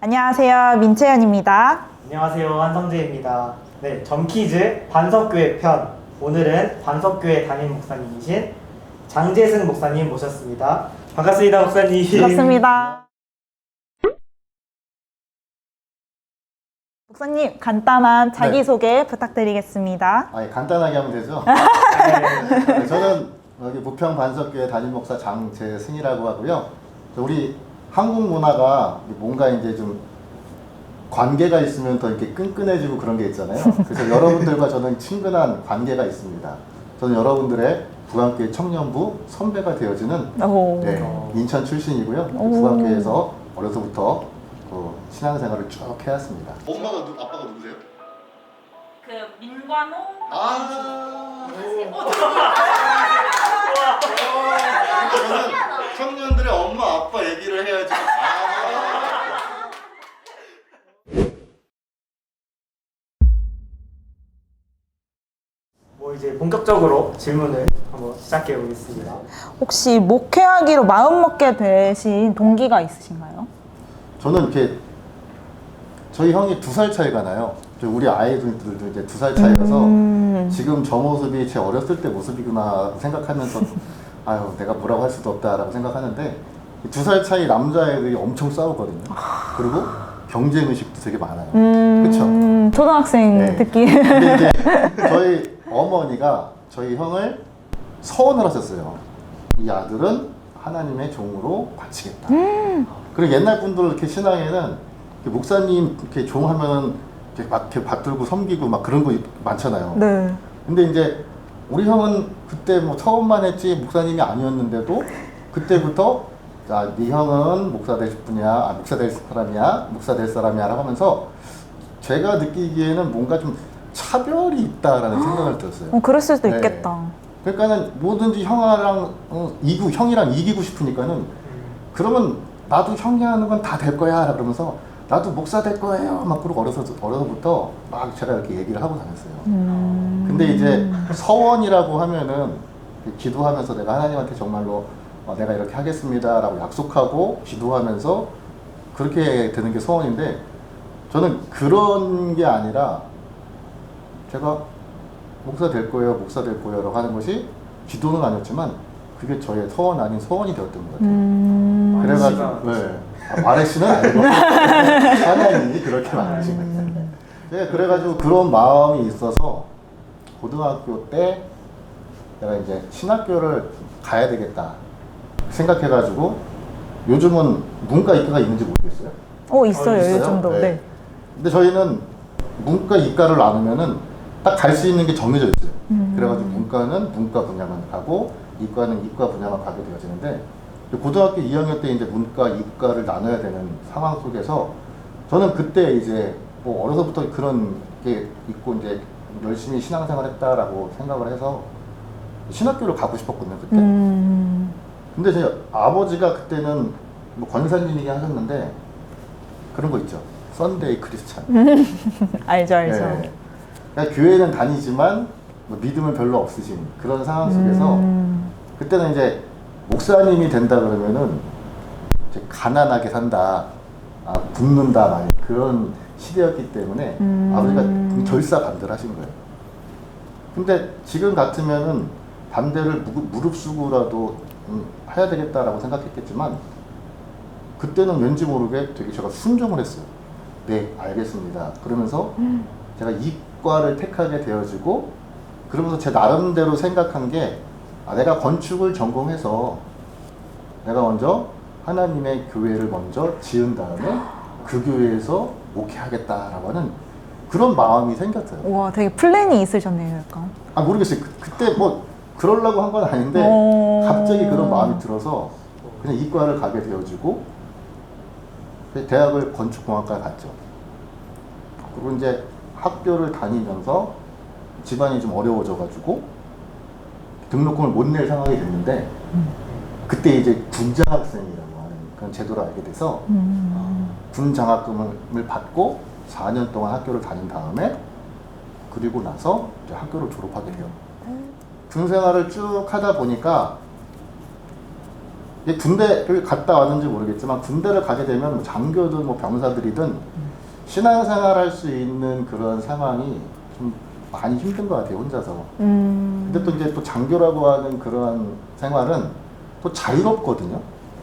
안녕하세요. 민채연입니다. 안녕하세요 한성재입니다. 네, 점키즈 반석교회 편 오늘은 반석교회 담임 목사님이신 장재승 목사님 모셨습니다. 반갑습니다 목사님. 반갑습니다. 목사님, 간단한 자기소개 부탁드리겠습니다. 아, 예, 간단하게 하면 되죠. 네. 네, 저는 여기 부평 반석교회 담임 목사 장재승이라고 하고요. 저 우리 한국 문화가 뭔가 이제 좀 관계가 있으면 더 이렇게 끈끈해지고 그런 게 있잖아요. 그래서 여러분들과 저는 친근한 관계가 있습니다. 저는 여러분들의 부안교회 청년부 선배가 되어지는 오. 네, 인천 출신이고요. 오. 부안교회에서 어려서부터 그 신앙생활을 쭉 해왔습니다. 엄마가 누, 아빠가 누구세요? 그 민관호 아. 저는 청년들의 엄마 아빠 얘기를 해야지. 아. 뭐 이제 본격적으로 질문을 한번 시작해 보겠습니다. 혹시 목회하기로 마음먹게 되신 동기가 있으신가요? 저는 이렇게 저희 형이 두 살 차이가 나요. 저 우리 아이들도 이제 두 살 차이라서 음. 지금 저 모습이 제 어렸을 때 모습이구나 생각하면서 아유 내가 뭐라고 할 수도 없다라고 생각하는데 두 살 차이 남자애들이 엄청 싸우거든요. 그리고 경쟁 의식도 되게 많아요. 음, 그쵸? 초등학생 네. 특기. 근데 이제 저희 어머니가 저희 형을 서원을 하셨어요. 이 아들은 하나님의 종으로 바치겠다. 그리고 옛날 분들 이렇게 신앙에는 이렇게 목사님 이렇게 종 하면은 이렇게 막 이렇게 받들고 섬기고 막 그런 거 많잖아요. 네. 근데 이제 우리 형은 그때 뭐 처음만 했지 목사님이 아니었는데도 그때부터 자, 네 형은 목사 될 분이야, 아, 목사 될 사람이야, 목사 될 사람이야 라고 하면서 제가 느끼기에는 뭔가 좀 차별이 있다라는 생각을 들었어요. 어, 그럴 수도 네. 있겠다. 그러니까는 뭐든지 형아랑 어, 이구 형이랑 이기고 싶으니까는 그러면 나도 형이 하는 건 다 될 거야 그러면서 나도 목사 될 거예요 막 그러고 어려서 어려서부터 막 제가 이렇게 얘기를 하고 다녔어요. 음. 근데 이제 서원이라고 하면은 기도하면서 내가 하나님한테 정말로 어, 내가 이렇게 하겠습니다라고 약속하고 기도하면서 그렇게 되는 게 서원인데 저는 그런 게 아니라 제가 목사 될 거예요, 목사 될 거예요라고 하는 것이 기도는 아니었지만 그게 저의 서원 아닌 서원이 되었던 것 같아요. 음. 그래가지고 네. 아, 마레씨는 아니고 하나님이 그렇게 만드신 거예요. 네, 그래가지고 그런 마음이 있어서 고등학교 때 내가 이제 신학교를 가야 되겠다 생각해가지고 요즘은 문과 이과가 있는지 모르겠어요. 어, 있어요, 어, 있어요? 요즘도. 네. 네. 근데 저희는 문과 이과를 나누면은 딱 갈 수 있는 게 정해져 있어요. 음. 그래가지고 문과는 문과 분야만 가고 이과는 이과 분야만 가게 되어지는데 고등학교 2학년 때 이제 문과 이과를 나눠야 되는 상황 속에서 저는 그때 이제 뭐 어려서부터 그런 게 있고 이제 열심히 신앙생활 했다라고 생각을 해서 신학교를 가고 싶었거든요 그때. 음. 근데 제 아버지가 그때는 뭐 권사님이긴 하셨는데 그런 거 있죠. 썬데이 크리스찬. 알죠, 알죠. 네. 그러니까 교회는 다니지만 뭐 믿음은 별로 없으신 그런 상황 속에서 음. 그때는 이제 목사님이 된다 그러면은 이제 가난하게 산다, 아, 굶는다 막 그런 시대였기 때문에 음. 아버지가 결사 반대하신 거예요. 근데 지금 같으면은 반대를 무- 무릅쓰고라도 음, 해야 되겠다라고 생각했겠지만 그때는 왠지 모르게 되게 제가 순종을 했어요. 네, 알겠습니다. 그러면서 제가 이과를 택하게 되어지고 그러면서 제 나름대로 생각한 게 아, 내가 건축을 전공해서 내가 먼저 하나님의 교회를 먼저 지은 다음에 그 교회에서 목회하겠다라고 하는 그런 마음이 생겼어요. 와, 되게 플랜이 있으셨네요, 약간. 아 모르겠어요. 그, 그때 뭐 그러려고 한 건 아닌데 어. 갑자기 그런 마음이 들어서 그냥 이과를 가게 되어지고 대학을 건축공학과에 갔죠. 그리고 이제 학교를 다니면서 집안이 좀 어려워져가지고 등록금을 못 낼 상황이 됐는데 그때 이제 군장학생이라고 하는 그런 제도를 알게 돼서 음. 군 장학금을 받고 4년 동안 학교를 다닌 다음에 그리고 나서 이제 학교를 졸업하게 돼요. 군 생활을 쭉 하다 보니까 군대를 갔다 왔는지 모르겠지만 군대를 가게 되면 뭐 장교든 뭐 병사들이든 신앙생활 할 수 있는 그런 상황이 좀 많이 힘든 것 같아요 혼자서. 음. 근데 또 이제 또 장교라고 하는 그러한 생활은 또 자유롭거든요.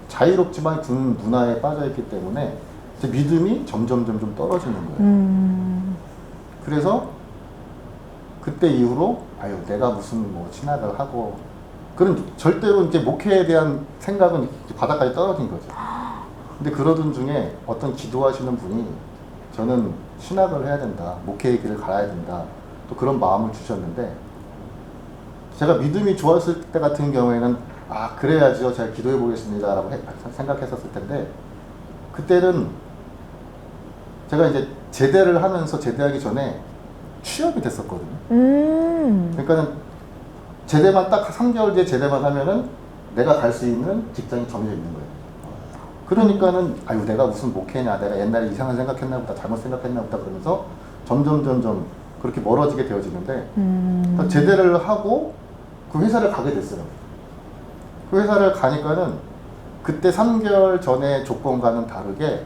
자유롭지만 군 문화에 빠져 있기 때문에 제 믿음이 점점 점점 떨어지는 거예요. 음. 그래서 그때 이후로 아유 내가 무슨 뭐 신학을 하고 그런 절대로 이제 목회에 대한 생각은 바닥까지 떨어진 거죠. 근데 그러던 중에 어떤 기도하시는 분이 저는 신학을 해야 된다, 목회의 길을 가야 된다, 또 그런 마음을 주셨는데 제가 믿음이 좋았을 때 같은 경우에는 아 그래야죠, 제가 기도해 보겠습니다 라고 해- 생각했었을 텐데 그때는 제가 이제 제대를 하면서 제대하기 전에 취업이 됐었거든요. 음. 그러니까는 제대만 딱 3개월 뒤에 제대만 하면은 내가 갈 수 있는 직장이 정해져 있는 거예요. 그러니까는 아유 내가 무슨 목회냐 내가 옛날에 이상한 생각했나 보다 잘못 생각했나 보다 그러면서 점점 점점 그렇게 멀어지게 되어지는데 음. 딱 제대를 하고 그 회사를 가게 됐어요. 그 회사를 가니까는 그때 3개월 전에 조건과는 다르게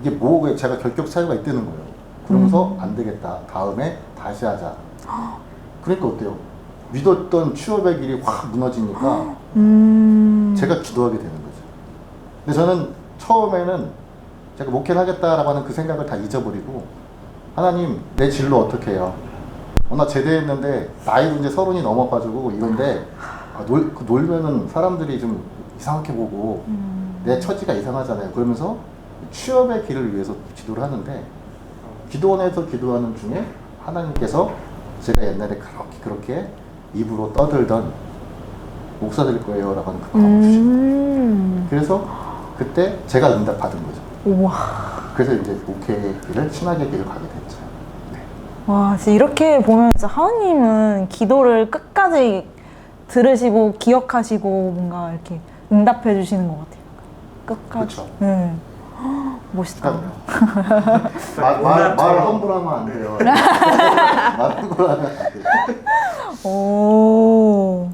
이게 뭐가 제가 결격 사유가 있다는 거예요. 그러면서 안 되겠다. 다음에 다시 하자. 그러니까 어때요? 믿었던 취업의 길이 확 무너지니까 음. 제가 기도하게 되는 거죠. 근데 저는 처음에는 제가 목회를 하겠다라고 하는 그 생각을 다 잊어버리고 하나님 내 진로 어떻게 해요? 어, 나 제대했는데 나이도 이제 서른이 넘어가지고 이런데 아, 놀, 그 놀면은 사람들이 좀 이상하게 보고 음. 내 처지가 이상하잖아요. 그러면서 취업의 길을 위해서 기도를 하는데 기도원에서 기도하는 중에 하나님께서 제가 옛날에 그렇게 그렇게 입으로 떠들던 목사 될 거예요 라고 하는 그 마음을 주신 거예요. 음. 그래서 그때 제가 응답 받은 거죠. 우와. 그래서 이제 길을 신학의 길을 가게 됐죠. 네. 와, 진짜 이렇게 보면 진짜 하나님은 기도를 끝까지 들으시고 기억하시고 뭔가 이렇게 응답해 주시는 것 같아요. 끝까지. 그쵸. 네. 헉, 멋있다. 그러니까 말, 말, 말 함부로 하면 안 돼요. 말 함부로 하면 안 돼요. 오.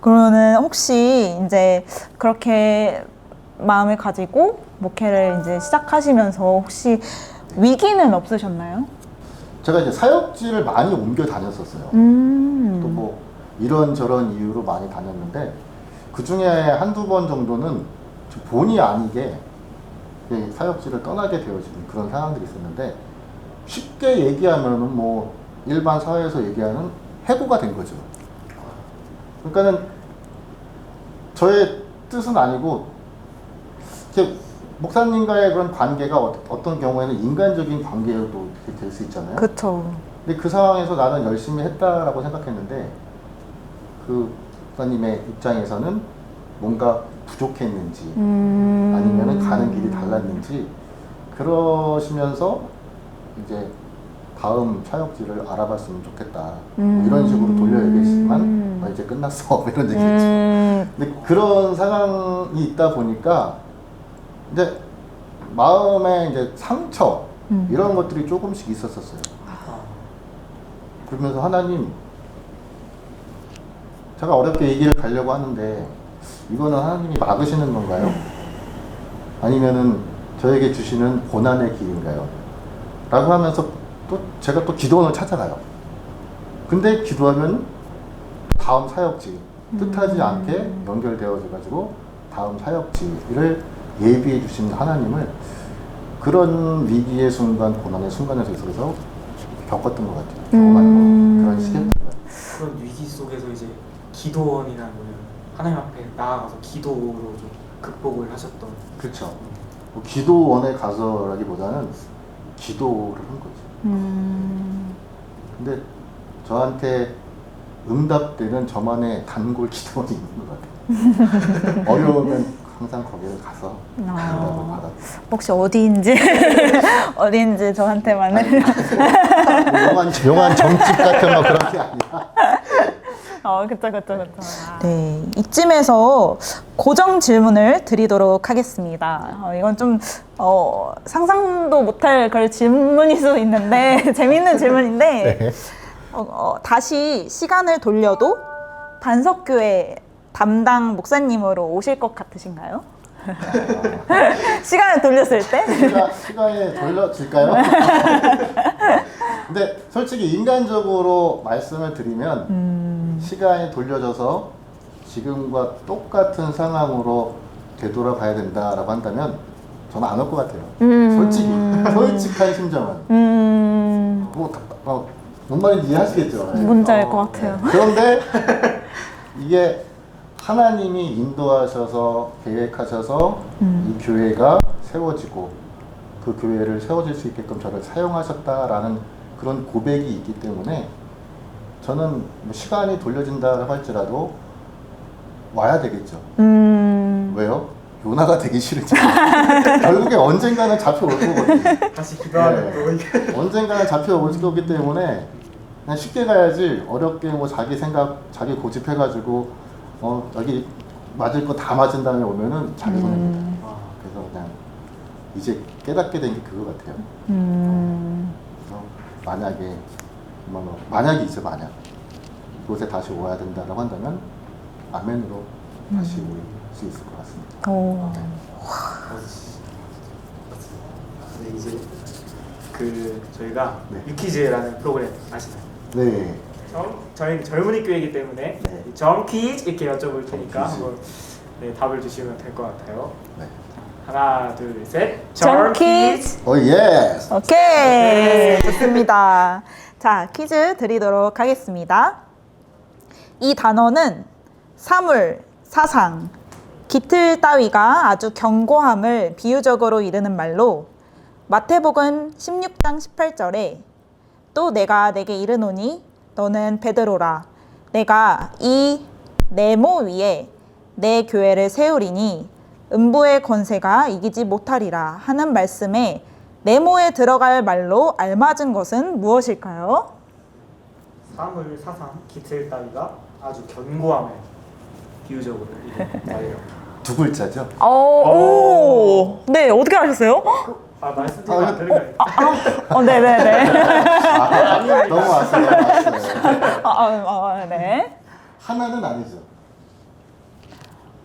그러면은 혹시 이제 그렇게 마음을 가지고 목회를 이제 시작하시면서 혹시 위기는 없으셨나요? 제가 이제 사역지를 많이 옮겨 다녔었어요. 음. 또 뭐 이런저런 이유로 많이 다녔는데 그 중에 한두 번 정도는 좀 본의 아니게 이 사역지를 떠나게 되어지는 그런 상황들이 있었는데 쉽게 얘기하면은 뭐 일반 사회에서 얘기하는 해고가 된 거죠. 그러니까는 저의 뜻은 아니고 이렇게 목사님과의 그런 관계가 어- 어떤 경우에는 인간적인 관계로도 될 수 있잖아요. 그쵸. 근데 그 상황에서 나는 열심히 했다라고 생각했는데 그 목사님의 입장에서는 뭔가 부족했는지 음. 아니면은 가는 길이 달랐는지 그러시면서 이제 다음 사역지를 알아봤으면 좋겠다 뭐 이런 식으로 돌려 얘기했지만 음. 아, 이제 끝났어 이런 얘기했죠. 음. 근데 그런 상황이 있다 보니까 이제 마음에 이제 상처 음. 이런 것들이 조금씩 있었었어요. 아, 그러면서 하나님 제가 어렵게 이 길을 가려고 하는데 이거는 하나님이 막으시는 건가요? 아니면은 저에게 주시는 고난의 길인가요? 라고 하면서 또 제가 또 기도원을 찾아가요. 근데 기도하면 다음 사역지 뜻하지 않게 연결되어져 가지고 다음 사역지를 예비해 주신 하나님을 그런 위기의 순간, 고난의 순간에서 있어서 겪었던 것 같아요. 경험하는 음. 거. 그런 시기였던 것 같아요. 그런 위기 속에서 이제 기도원이나 뭐 하나님 앞에 나아가서 기도로 좀 극복을 하셨던 그렇죠. 뭐 기도원에 가서라기보다는 기도를 한 거죠. 음. 근데 저한테 응답되는 저만의 단골 기도원이 있는 것 같아요. 어려우면 항상 거기를 가서 아. 받았어요. 혹시 어디인지 어디인지 저한테만은 뭐 용한, 용한 점집 같은 뭐 그런 게 아니라. 어, 그쵸, 그쵸, 그쵸. 네, 이쯤에서 고정 질문을 드리도록 하겠습니다. 어, 이건 좀, 어, 상상도 못할 그런 질문일 수도 있는데, 재밌는 질문인데, 네. 어, 어, 다시 시간을 돌려도 반석교회 담당 목사님으로 오실 것 같으신가요? 시간을 돌렸을 때? 시간, 시간에 돌려질까요? 근데 솔직히 인간적으로 말씀을 드리면 음. 시간이 돌려져서 지금과 똑같은 상황으로 되돌아가야 된다라고 한다면 저는 안 올 것 같아요. 음. 솔직히 솔직한 심정은 음, 뭐, 다- 어, 뭔 말인지 이해하시겠죠? 네. 뭔지 알 것 같아요. 그런데 이게 하나님이 인도하셔서 계획하셔서 음. 이 교회가 세워지고 그 교회를 세워질 수 있게끔 저를 사용하셨다라는 그런 고백이 있기 때문에 저는 뭐 시간이 돌려진다고 할지라도 와야 되겠죠. 음, 왜요? 요나가 되기 싫으죠. 결국에 언젠가는 잡혀올 거거든요. 다시 기도하는 네. 언젠가는 잡혀올 거기 때문에 그냥 쉽게 가야지 어렵게 뭐 자기 생각, 자기 고집해가지고 어 여기 맞을 거 다 맞은 다음에 오면은 자기 손해입니다. 음, 아, 그래서 그냥 이제 깨닫게 된 게 그거 같아요. 음, 그래서 만약에 뭐 만약이죠 만약 이곳에 다시 오야 된다라고 한다면 아멘으로 다시 올 수 있을 것 같습니다. 오, 네, 이제 그 저희가 네. 유키즈라는 프로그램 아시나요? 네. 정, 저희는 젊은이 교회이기 때문에 네. 정퀴즈 이렇게 여쭤볼 테니까 정퀴즈. 한번 네, 답을 주시면 될 것 같아요. 네. 하나, 둘, 셋. 정퀴즈. 오 예스. 오케이. 좋습니다. 자, 퀴즈 드리도록 하겠습니다. 이 단어는 사물, 사상, 깃틀 따위가 아주 견고함을 비유적으로 이르는 말로 마태복음 16장 18절에 또 내가 내게 이르노니 너는 베드로라 내가 이 네모 위에 내 교회를 세우리니 음부의 권세가 이기지 못하리라 하는 말씀에 네모에 들어갈 말로 알맞은 것은 무엇일까요? 사물, 사상, 기틀 따위가 아주 견고함을 비유적으로 이루는 말이에요. 두 글자죠. 어, 오, 네 어떻게 아셨어요? 아 말씀드리면 아, 안 되는 거 아니에요? 어, 네, 네, 네. 아, 너무 왔어요. 왔어요. 아, 아, 아, 네. 하나는 아니죠.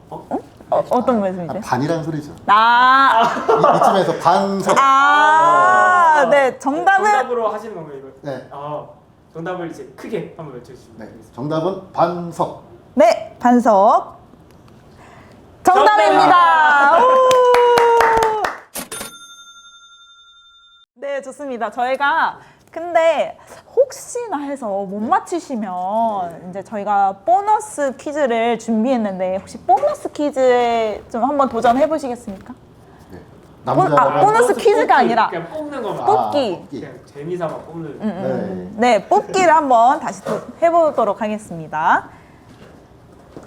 어, 어떤 아, 말씀이죠? 반이란 소리죠. 아, 이, 이쯤에서 반 석. 아, 네, 정답은 정답으로 하시는 건가요 이거? 네. 아 정답을 이제 크게 한번 외쳐주시면 네. 되겠습니다. 정답은 반석. 네, 반석. 정답입니다. 오! 네, 좋습니다. 저희가 근데 혹시나 해서 못 맞히시면 이제 저희가 보너스 퀴즈를 준비했는데 혹시 보너스 퀴즈에 좀 한번 도전해 보시겠습니까? 네. 아, 남자. 보너스 퀴즈가 뽑기, 아니라 그냥 뽑는 거만. 뽑기. 뽑기. 그냥 재미삼아 뽑는. 음, 음. 네. 네, 뽑기를 한번 다시 또 해보도록 하겠습니다.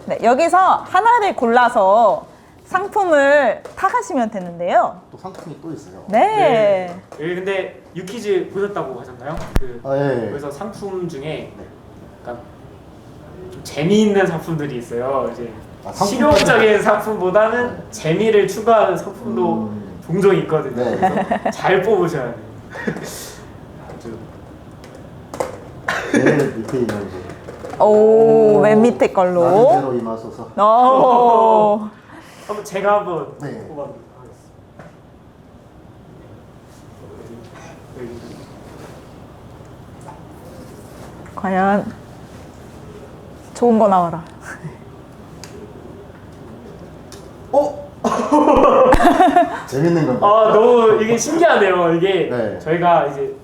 네, 여기서 하나를 골라서 상품을 타가시면 되는데요. 또 상품이 또 있어요. 네. 여기 근데 유키즈 보셨다고 하셨나요? 그 아, 예. 그래서 상품 중에 약간 좀 재미있는 상품들이 있어요. 이제 아, 상품까지- 실용적인 상품보다는 재미를 추가하는 상품도 음. 종종 있거든요. 네. 그래서 잘 뽑으셔야 돼요. 아주 제일 밑에 있는 거. 오, 맨 밑에 걸로. 나름대로 임하소서. 오. 한번 제가 한번 네. 여기. 과연 좋은 거 나와라. 어? 재밌는 건가? 아 너무 이게 신기하네요. 이게 네. 저희가 이제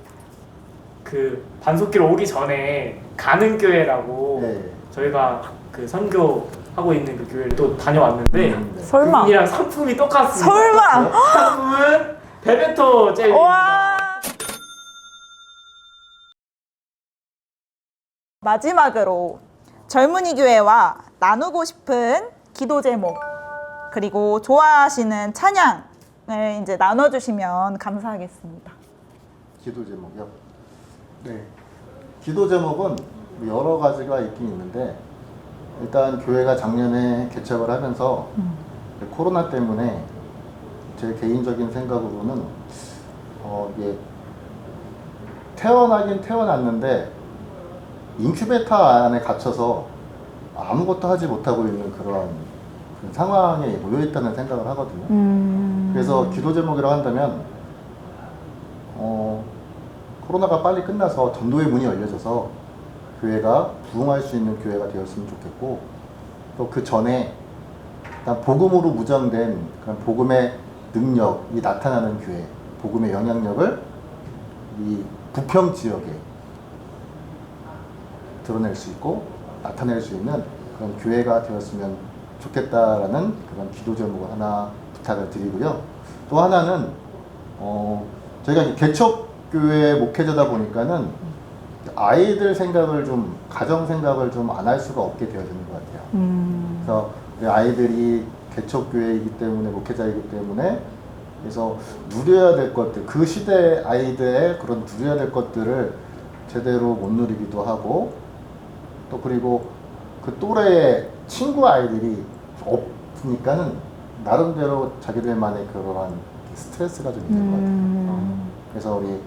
그 반석기로 오기 전에 가는 교회라고 네. 저희가 그 선교 하고 있는 그 교회를 또 다녀왔는데 음, 네. 설마. 그분이랑 상품이 똑같습니다. 설마. 상품은 베베토 젤리. 와. 마지막으로 젊은이 교회와 나누고 싶은 기도 제목 그리고 좋아하시는 찬양을 이제 나눠주시면 감사하겠습니다. 기도 제목이요. 네. 기도 제목은 여러 가지가 있긴 있는데 일단 교회가 작년에 개척을 하면서 코로나 때문에 제 개인적인 생각으로는 어 이게 태어나긴 태어났는데 인큐베이터 안에 갇혀서 아무것도 하지 못하고 있는 그런, 그런 상황에 놓여 있다는 생각을 하거든요. 음. 그래서 기도 제목이라고 한다면 어, 코로나가 빨리 끝나서 전도의 문이 열려져서 교회가 부흥할 수 있는 교회가 되었으면 좋겠고 또 그 전에 일단 복음으로 무장된 그런 복음의 능력이 나타나는 교회, 복음의 영향력을 이 부평 지역에 드러낼 수 있고 나타낼 수 있는 그런 교회가 되었으면 좋겠다라는 그런 기도 제목을 하나 부탁을 드리고요. 또 하나는 어 저희가 이제 개척 교회 목회자다 보니까는 아이들 생각을 좀 가정 생각을 좀 안 할 수가 없게 되어지는 것 같아요. 음. 그래서 우리 아이들이 개척 교회이기 때문에 목회자이기 때문에 그래서 누려야 될 것들 그 시대 아이들의 그런 누려야 될 것들을 제대로 못 누리기도 하고 또 그리고 그 또래의 친구 아이들이 없으니까는 나름대로 자기들만의 그러한 스트레스가 좀 있는 것 같아요. 음. 그래서 우리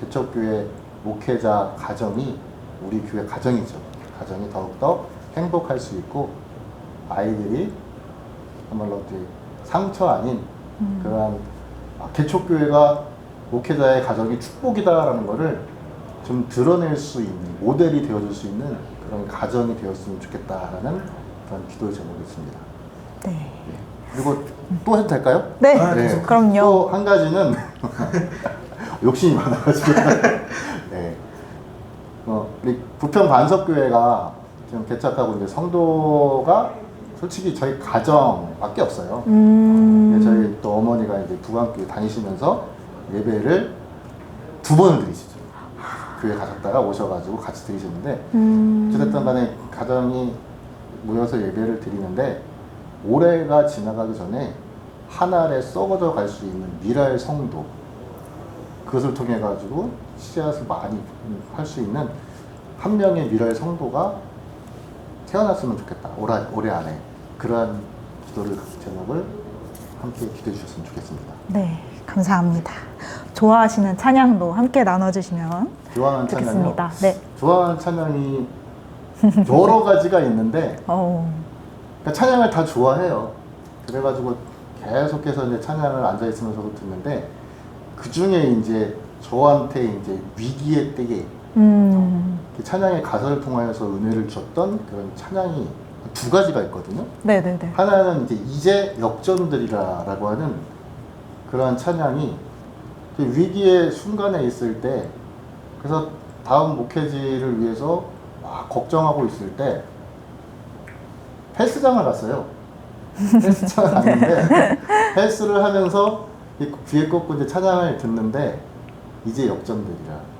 개척교회 목회자 가정이 우리 교회 가정이죠. 가정이 더욱더 행복할 수 있고 아이들이 정말로 어떻게 상처 아닌 음. 그러한 아, 개척교회가 목회자의 가정이 축복이다라는 것을 좀 드러낼 수 있는 모델이 되어줄 수 있는 그런 가정이 되었으면 좋겠다라는 그런 기도의 제목이 있습니다. 네. 그리고 또 해도 될까요? 네. 아, 계속. 그럼요. 또 한 가지는 욕심이 많아가지고 네. 어, 우리 부평 반석교회가 지금 개척하고 이제 성도가 솔직히 저희 가정밖에 없어요. 음. 근데 저희 또 어머니가 이제 부관교회 다니시면서 예배를 두 번을 드리시죠. 교회 가셨다가 오셔가지고 같이 드리셨는데 음. 어쨌든 간에 가정이 모여서 예배를 드리는데 올해가 지나가기 전에 한 알에 썩어져 갈 수 있는 미라의 성도 그것을 통해 가지고 씨앗을 많이 할 수 있는 한 명의 미라의 성도가 태어났으면 좋겠다 올해, 올해 안에 그러한 기도를 제목을 함께 기도해 주셨으면 좋겠습니다. 네. 감사합니다. 좋아하시는 찬양도 함께 나눠주시면 좋아하는 찬양이요. 좋겠습니다. 네. 좋아하는 찬양이 여러 가지가 있는데 어. 그러니까 찬양을 다 좋아해요. 그래가지고 계속해서 이제 찬양을 앉아 있으면서도 듣는데 그 중에 이제 저한테 이제 위기의 때에 음. 그 찬양의 가사를 통하여서 은혜를 줬던 그런 찬양이 두 가지가 있거든요. 네네네. 하나는 이제 이제 역전들이라라고 하는 그러한 찬양이 그 위기의 순간에 있을 때 그래서 다음 목회지를 위해서 막 걱정하고 있을 때 헬스장을 갔어요. 헬스장을 갔는데 헬스를 하면서 이 귀에 꽂고 이제 찬양을 듣는데 이제 역전들이라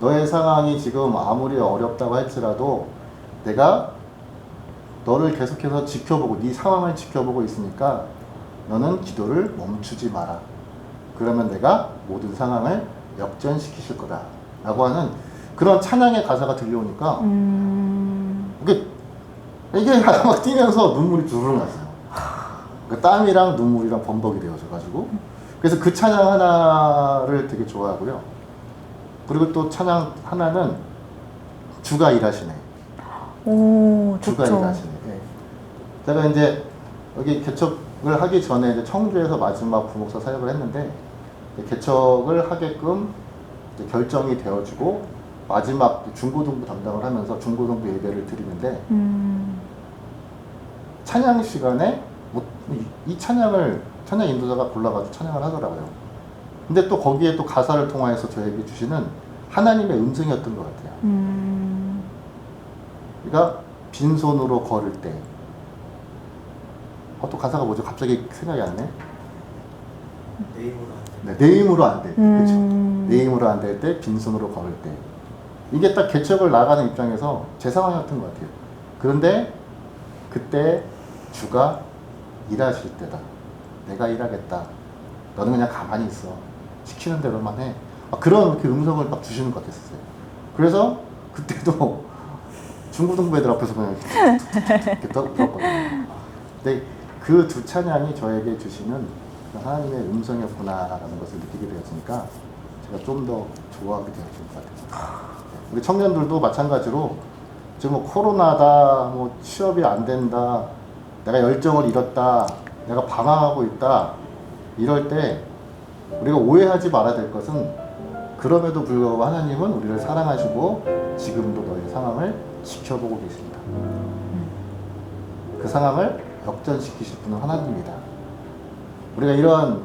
너의 상황이 지금 아무리 어렵다고 할지라도 내가 너를 계속해서 지켜보고 네 상황을 지켜보고 있으니까 너는 기도를 멈추지 마라. 그러면 내가 모든 상황을 역전시키실 거다. 라고 하는 그런 찬양의 가사가 들려오니까 음. 이게 이게 막 뛰면서 눈물이 주르륵 났어요. 그 땀이랑 눈물이랑 범벅이 되어져가지고 그래서 그 찬양 하나를 되게 좋아하고요. 그리고 또 찬양 하나는 주가 일하시네. 오, 주가 좋죠. 일하시네. 예. 제가 이제 여기 개척을 하기 전에 이제 청주에서 마지막 부목사 사역을 했는데 개척을 하게끔 결정이 되어지고 마지막 중고등부 담당을 하면서 중고등부 예배를 드리는데 음. 찬양 시간에 뭐 이- 이 찬양을 찬양 인도자가 골라가지고 찬양을 하더라고요. 근데 또 거기에 또 가사를 통하여서 저에게 주시는 하나님의 음성이었던 것 같아요. 음. 그러니까 빈손으로 걸을 때. 어, 또 가사가 뭐죠? 갑자기 생각이 안 나. 내 힘으로 안 돼. 네, 내 힘으로 안 돼. 음. 그렇죠. 내 힘으로 안 될 때, 빈손으로 걸을 때. 이게 딱 개척을 나가는 입장에서 제 상황이었던 것 같아요. 그런데 그때 주가 일하실 때다. 내가 일하겠다. 너는 그냥 가만히 있어. 시키는 대로만 해. 막 그런 그 음성을 막 주시는 것 같았어요. 그래서 그때도 중고등부 애들 앞에서 그냥 이렇게 떠들었거든요. 근데 그 두 찬양이 저에게 주시는 그 하나님의 음성이었구나라는 것을 느끼게 되었으니까 제가 좀 더 좋아하게 되었던 것 같아요. 우리 청년들도 마찬가지로 지금 뭐 코로나다, 뭐 취업이 안 된다, 내가 열정을 잃었다, 내가 방황하고 있다, 이럴 때 우리가 오해하지 말아야 될 것은 그럼에도 불구하고 하나님은 우리를 사랑하시고 지금도 너의 상황을 지켜보고 계십니다. 그 상황을 역전시키실 분은 하나님입니다. 우리가 이러한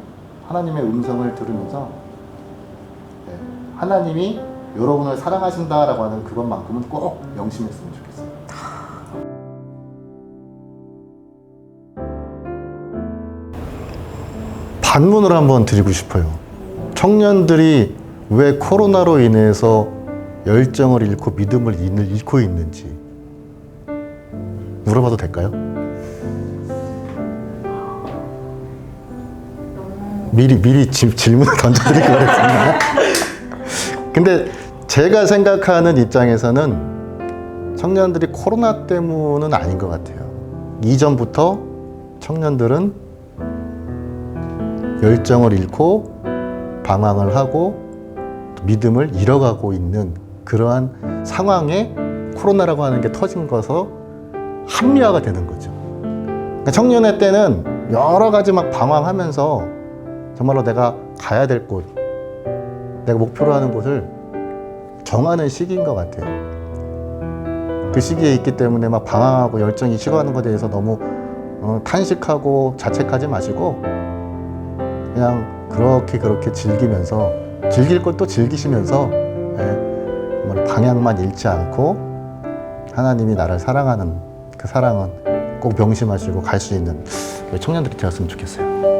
하나님의 음성을 들으면서 네, 하나님이 여러분을 사랑하신다라고 하는 그것만큼은 꼭 명심했으면 좋겠어요. 반문을 한번 드리고 싶어요. 청년들이 왜 코로나로 인해서 열정을 잃고 믿음을 잃- 잃고 있는지 물어봐도 될까요? 미리 미리 지- 질문을 던져드리고 그랬습니다. 근데 제가 생각하는 입장에서는 청년들이 코로나 때문은 아닌 것 같아요. 이전부터 청년들은 열정을 잃고 방황을 하고 믿음을 잃어가고 있는 그러한 상황에 코로나라고 하는 게 터진 것서 합리화가 되는 거죠. 그러니까 청년의 때는 여러 가지 막 방황하면서 정말로 내가 가야 될 곳, 내가 목표로 하는 곳을 정하는 시기인 것 같아요. 그 시기에 있기 때문에 막 방황하고 열정이 식어가는 것에 대해서 너무 어, 탄식하고 자책하지 마시고 그냥 그렇게 그렇게 즐기면서 즐길 것도 즐기시면서 예, 방향만 잃지 않고 하나님이 나를 사랑하는 그 사랑은 꼭 명심하시고 갈 수 있는 청년들이 되었으면 좋겠어요.